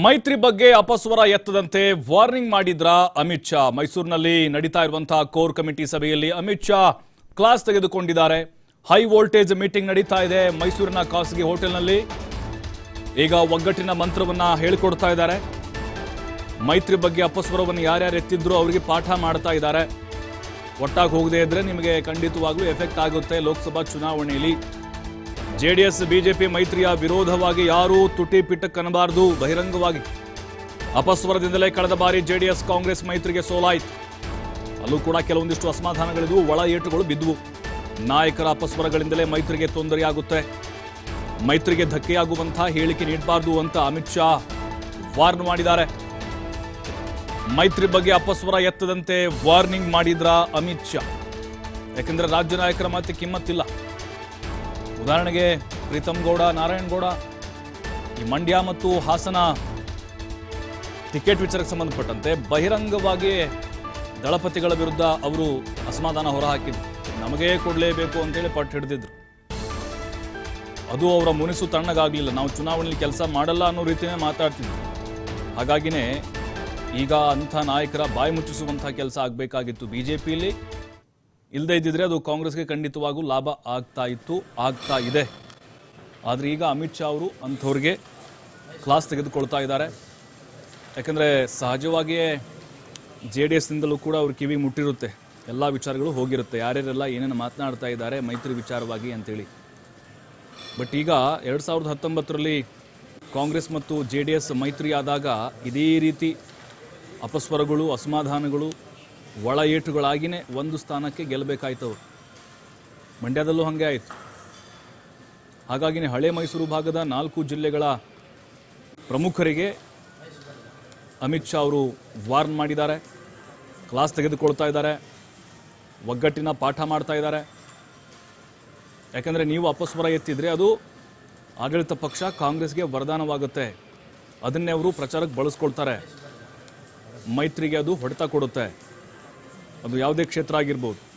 ಮೈತ್ರಿ ಬಗ್ಗೆ ಅಪಸ್ವರ ಎತ್ತದಂತೆ ವಾರ್ನಿಂಗ್ ಮಾಡಿದ್ರ ಅಮಿತ್ ಶಾ? ಮೈಸೂರಿನಲ್ಲಿ ನಡೀತಾ ಇರುವಂತಹ ಕೋರ್ ಕಮಿಟಿ ಸಭೆಯಲ್ಲಿ ಅಮಿತ್ ಶಾ ಕ್ಲಾಸ್ ತೆಗೆದುಕೊಂಡಿದ್ದಾರೆ. ಹೈ ವೋಲ್ಟೇಜ್ ಮೀಟಿಂಗ್ ನಡೀತಾ ಇದೆ ಮೈಸೂರಿನ ಖಾಸಗಿ ಹೋಟೆಲ್ನಲ್ಲಿ. ಈಗ ಒಗ್ಗಟ್ಟಿನ ಮಂತ್ರವನ್ನ ಹೇಳಿಕೊಡ್ತಾ ಇದ್ದಾರೆ. ಮೈತ್ರಿ ಬಗ್ಗೆ ಅಪಸ್ವರವನ್ನು ಯಾರ್ಯಾರು ಎತ್ತಿದ್ರು ಅವರಿಗೆ ಪಾಠ ಮಾಡ್ತಾ ಇದ್ದಾರೆ. ಒಟ್ಟಾಗಿ ಹೋಗದೆ ಇದ್ರೆ ನಿಮಗೆ ಖಂಡಿತವಾಗ್ಲೂ ಎಫೆಕ್ಟ್ ಆಗುತ್ತೆ ಲೋಕಸಭಾ ಚುನಾವಣೆಯಲ್ಲಿ. ಜೆಡಿಎಸ್, ಬಿಜೆಪಿ ಮೈತ್ರಿಯ ವಿರೋಧವಾಗಿ ಯಾರೂ ತುಟಿ ಪಿಟ್ಟಕ್ಕನ್ನಬಾರದು ಬಹಿರಂಗವಾಗಿ. ಅಪಸ್ವರದಿಂದಲೇ ಕಳೆದ ಬಾರಿ ಜೆಡಿಎಸ್, ಕಾಂಗ್ರೆಸ್ ಮೈತ್ರಿಗೆ ಸೋಲಾಯಿತು. ಅಲ್ಲೂ ಕೂಡ ಕೆಲವೊಂದಿಷ್ಟು ಅಸಮಾಧಾನಗಳಿದ್ವು ಒಳ ಏಟುಗಳು ಬಿದ್ದುವು. ನಾಯಕರ ಅಪಸ್ವರಗಳಿಂದಲೇ ಮೈತ್ರಿಗೆ ತೊಂದರೆಯಾಗುತ್ತೆ. ಮೈತ್ರಿಗೆ ಧಕ್ಕೆಯಾಗುವಂತಹ ಹೇಳಿಕೆ ನೀಡಬಾರ್ದು ಅಂತ ಅಮಿತ್ ಶಾ ವಾರ್ನ್ ಮಾಡಿದ್ದಾರೆ. ಮೈತ್ರಿ ಬಗ್ಗೆ ಅಪಸ್ವರ ಎತ್ತದಂತೆ ವಾರ್ನಿಂಗ್ ಮಾಡಿದ್ರ ಅಮಿತ್ ಶಾ? ಯಾಕಂದ್ರೆ ರಾಜ್ಯ ನಾಯಕರ ಮಾತಿಗೆ ಕಿಮ್ಮತ್ತಿಲ್ಲ. ಉದಾಹರಣೆಗೆ ಪ್ರೀತಮ್ ಗೌಡ ನಾರಾಯಣಗೌಡ ಈ ಮಂಡ್ಯ ಮತ್ತು ಹಾಸನ ಟಿಕೆಟ್ ವಿಚಾರಕ್ಕೆ ಸಂಬಂಧಪಟ್ಟಂತೆ ಬಹಿರಂಗವಾಗಿ ದಳಪತಿಗಳ ವಿರುದ್ಧ ಅವರು ಅಸಮಾಧಾನ ಹೊರಹಾಕಿದ್ರು. ನಮಗೇ ಕೊಡಲೇಬೇಕು ಅಂತೇಳಿ ಪಟ್ಟು ಹಿಡಿದಿದ್ರು. ಅದು ಅವರ ಮುನಿಸು ತಣ್ಣಗಾಗಲಿಲ್ಲ. ನಾವು ಚುನಾವಣೆಯಲ್ಲಿ ಕೆಲಸ ಮಾಡಲ್ಲ ಅನ್ನೋ ರೀತಿಯೇ ಮಾತಾಡ್ತಿದ್ರು. ಹಾಗಾಗಿನೇ ಈಗ ಅಂಥ ನಾಯಕರ ಬಾಯಿ ಮುಚ್ಚಿಸುವಂಥ ಕೆಲಸ ಆಗಬೇಕಾಗಿತ್ತು ಬಿ ಇಲ್ಲದೇ ಇದ್ದಿದ್ರೆ ಅದು ಕಾಂಗ್ರೆಸ್ಗೆ ಖಂಡಿತವಾಗೂ ಲಾಭ ಆಗ್ತಾ ಇತ್ತು, ಆಗ್ತಾ ಇದೆ. ಆದರೆ ಈಗ ಅಮಿತ್ ಶಾ ಅವರು ಅಂಥವ್ರಿಗೆ ಕ್ಲಾಸ್ ತೆಗೆದುಕೊಳ್ತಾ ಇದ್ದಾರೆ. ಯಾಕಂದರೆ ಸಹಜವಾಗಿಯೇ ಜೆ ಡಿ ಎಸ್ನಿಂದಲೂ ಕೂಡ ಅವ್ರ ಕಿವಿ ಮುಟ್ಟಿರುತ್ತೆ. ಎಲ್ಲ ವಿಚಾರಗಳು ಹೋಗಿರುತ್ತೆ. ಯಾರ್ಯಾರೆಲ್ಲ ಏನೇನು ಮಾತನಾಡ್ತಾ ಇದ್ದಾರೆ, ಮೈತ್ರಿ ವಿಚಾರವಾಗಿ ಅಂತೇಳಿ. ಬಟ್ ಈಗ ಎರಡು ಸಾವಿರದ ಹತ್ತೊಂಬತ್ತರಲ್ಲಿ ಕಾಂಗ್ರೆಸ್ ಮತ್ತು ಜೆ ಡಿ ಎಸ್ ಮೈತ್ರಿ ಆದಾಗ ಇದೇ ರೀತಿ ಅಪಸ್ವರಗಳು, ಅಸಮಾಧಾನಗಳು ಒಳ ಏಟುಗಳಾಗಿಯೇ ಒಂದು ಸ್ಥಾನಕ್ಕೆ ಗೆಲ್ಲಬೇಕಾಯ್ತವ್ರು. ಮಂಡ್ಯದಲ್ಲೂ ಹಾಗೆ ಆಯಿತು. ಹಾಗಾಗಿನೇ ಹಳೆ ಮೈಸೂರು ಭಾಗದ ನಾಲ್ಕು ಜಿಲ್ಲೆಗಳ ಪ್ರಮುಖರಿಗೆ ಅಮಿತ್ ಶಾ ಅವರು ವಾರ್ನ್ ಮಾಡಿದ್ದಾರೆ, ಕ್ಲಾಸ್ ತೆಗೆದುಕೊಳ್ತಾ ಇದ್ದಾರೆ, ಒಗ್ಗಟ್ಟಿನ ಪಾಠ ಮಾಡ್ತಾ ಇದ್ದಾರೆ. ಯಾಕಂದರೆ ನೀವು ಅಪಸ್ವರ ಎತ್ತಿದರೆ ಅದು ಆಡಳಿತ ಪಕ್ಷ ಕಾಂಗ್ರೆಸ್ಗೆ ವರದಾನವಾಗುತ್ತೆ. ಅದನ್ನೇ ಅವರು ಪ್ರಚಾರಕ್ಕೆ ಬಳಸ್ಕೊಳ್ತಾರೆ. ಮೈತ್ರಿಗೆ ಅದು ಹೊಡೆತ ಕೊಡುತ್ತೆ. ಅದು ಯಾವುದೇ ಕ್ಷೇತ್ರ ಆಗಿರ್ಬೋದು.